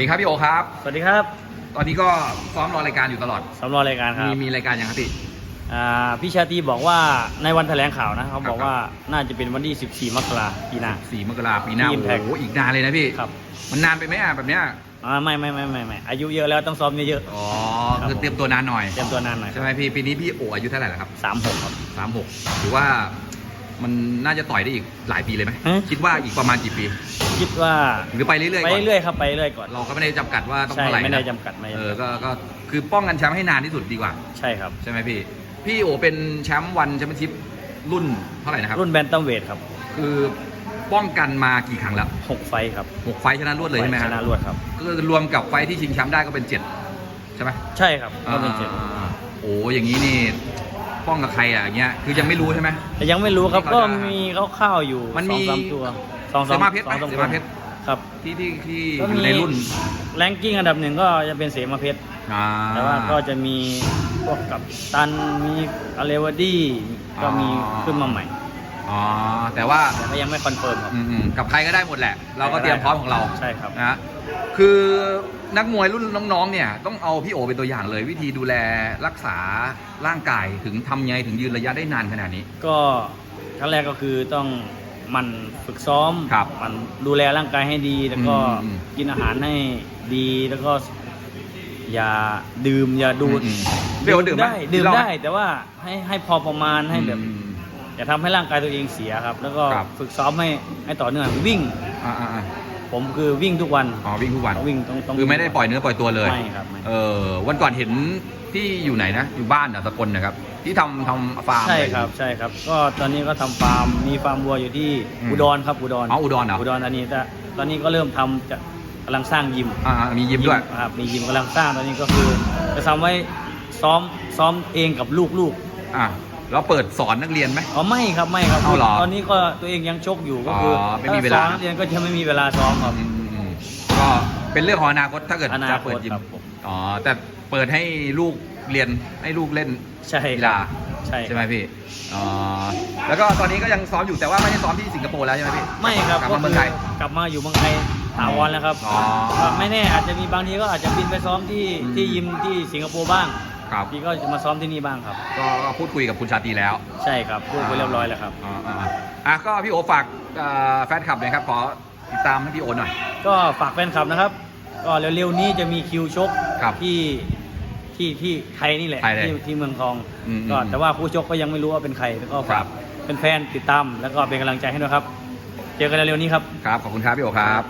ดีครับพี่โอครับ สวัสดีครับ ตอนนี้ก็ซ้อมรอรายการอยู่ตลอดสำรองรายการครับ มีมีรายการยังครับพี่อ่าพี่ชาตรีบอกว่าในวันแถลงข่าวนะเขาบอกครับว่าน่าจะเป็นวันที่ 14 มกราปีหน้าสี่มกราปีหน้าที่โอ้ Impact โหอีกนานเลยนะพี่ครับมันนานไปไหมอะแบบเนี้ยอ่าไม่ไม่ไม่ไม่ไม่อายุเยอะแล้วต้องซ้อมเยอะอ๋อครับคือเตรียมตัวนานหน่อยๆเตรียมตัวนานหน่อยใช่ไหมพี่ปีนี้พี่โออายุเท่าไหร่แล้วครับสามหกครับสามหกถือว่ามันน่าจะต่อยได้อีกหลายปีเลยไหมฮะคิดว่าอีกประมาณกี่ปี คิดว่าหรือไปเรื่อยๆไปก่อนเรื่อยๆครับไปเรื่อยก่อน เราก็ไม่ได้จำกัดว่าต้องใช่เท่าไหร่ไม่ได้นะจำกัดไม่เออก็ก็คือป้องกันแชมป์ให้นานที่สุดดีกว่า ใช่ครับ ใช่ไหมพี่ พี่โอเป็นแชมป์วันแชมเปี้ยนชิพรุ่นเท่าไหร่นะครับ รุ่นแบนตัมเวทครับคือป้องกันมากี่ครั้งแล้วหกไฟท์ครับหกไฟท์ชนะรวดเลยใช่ไหมชฮะนะรวดครับก็คือรวมกับไฟท์ที่ชิงแชมป์ได้ก็เป็นเจ็ดใช่ไหมใช่ครับก็เป็นเจ็ดอ่าโอ้อย่างนี้นี่ป้องกับใครอะอย่างเงี้ยคือยังไม่รู้ใช่ไหม แต่ยังไม่รู้ครับที่ก็เขาจะ มีข้าวๆอยู่มันมีสองสามตัว สองเสสามมาเพชรสองไหมสามเสตัวมาเพชรครับที่ที่ที่ก็อมียู่ในรุ่นแรงกิ้งอันดับหนึ่งก็จะเป็นเสมาเพชรอ่าแต่ว่าก็จะมีพวกกับตันมีอเลวดี้ก็มีอ๋อขึ้นมาใหม่อ๋อแต่ว่าแต่ก็ยังไม่คอนเฟิร์มครับอืมอืมกับใครก็ได้หมดแหละ เราก็เตรียมพร้อมของเราใช่ครับนะฮะคือนักมวยรุ่นน้องๆเนี่ยต้องเอาพี่โอเป็นตัวอย่างเลย วิธีดูแลรักษาร่างกายถึงทำไงถึงยืนระยะได้นานขนาดนี้ ก็ขั้นแรกก็คือต้องห มันฝึกซ้อมครับหมันดูแลร่างกายให้ดี แล้วก็อืมกินอาหารให้ดีแล้วก็ อย่าดื่มอย่าดูดอืมอืมพี่โอดื่มไหมได้ดื่มเหล้าไหมได้ แต่ว่าให้ให้พอประมาณให้แบบอืมอย่าทำให้ร่างกายตัวเองเสียครับ แล้วก็ครับ ฝึกซ้อมให้ให้ต่อเนื่องวิ่ง อ่าอ่าอ่า ผมคือวิ่งทุกวันอ๋อวิ่งทุกวันต้องวิ่งต้องต้องคือไม่ได้ปล่อยเนื้อปล่อยตัวเลยไม่ครับไม่เออวันก่อนเห็นที่อยู่ไหนนะ อยู่บ้านอะสกลนะครับ ที่ทำทำฟาร์มใช่อะไครับใช่ครับ ก็ตอนนี้ก็ทำฟาร์มมีฟาร์มวัวอยู่ที่อืมอุดรครับอุดรอ๋ออุดรเหรออุดรธานีแต่ตอนนี้ก็เริ่มทำจะกำลังสร้างยิมอ่ามียิมด้วยครับมียิมกำลังสร้างตอนนี้ก็คือจะทำไว้ซ้อมซ้อมเองกับลูกอ่า แล้วเปิดสอนนักเรียนไหมๆอ๋อไม่ครับไม่ครับเอาเหรอตอนนี้ก็ตัวเองยังชกอยู่ก็คือออไม่มีเวลา ถ้ซ้อมนักเรียนก็จะไม่มีเวลาซ้อมครับอืมอืมก็เป็นเรื่องของอนาคตถ้าเกิดอนาจะคเปิดตยิมครับผม อ๋อแต่เปิดให้ลูกเรียนให้ลูกเล่นใช่กีฬาใช่ใช่ไหมพี่อ๋อแล้วก็ตอนนี้ก็ยังซ้อมอยู่แต่ว่าไม่ได้ซ้อมที่สิงคโปร์แล้วใช่ไหมพี่ไม่ครับกลับก็มาเมืคือองไทย กลับมาอยู่เมืองไทยถาวรแล้วครับอ๋อก็ไม่แน่อาจจะมีบางทีก็อาจจะบินไปซ้อมที่อืม ที่ยิมที่สิงคโปร์บ้าง ครับ พี่ก็จะมาซ้อมที่นี่บ้างครับ ก็ก็พูดคุยกับคุณชาตรีแล้วใช่ครับพูดไปเรียบร้อยแล้วครับ อ่าอ่าอะก็พี่โอฝากเอ่อแฟนคลับหน่อยครับขอติดตามให้พี่โอหน่อย ก็ฝากแฟนคลับนะครับก็เร็วๆนี้จะมีคิวชกครับที่ที่ที่ไทยนี่แหละไทยเลยที่ที่เมืองทองอืมก็อืมแต่ว่าผู้ชกก็ยังไม่รู้ว่าเป็นใครแล้วก็ครัฝากบ เป็นแฟนๆติดตามแล้วก็เป็นกำลังใจให้ด้วยครับ เจอกันเร็วๆนี้ครับ ครับ ขอบคุณครับพี่โอครับ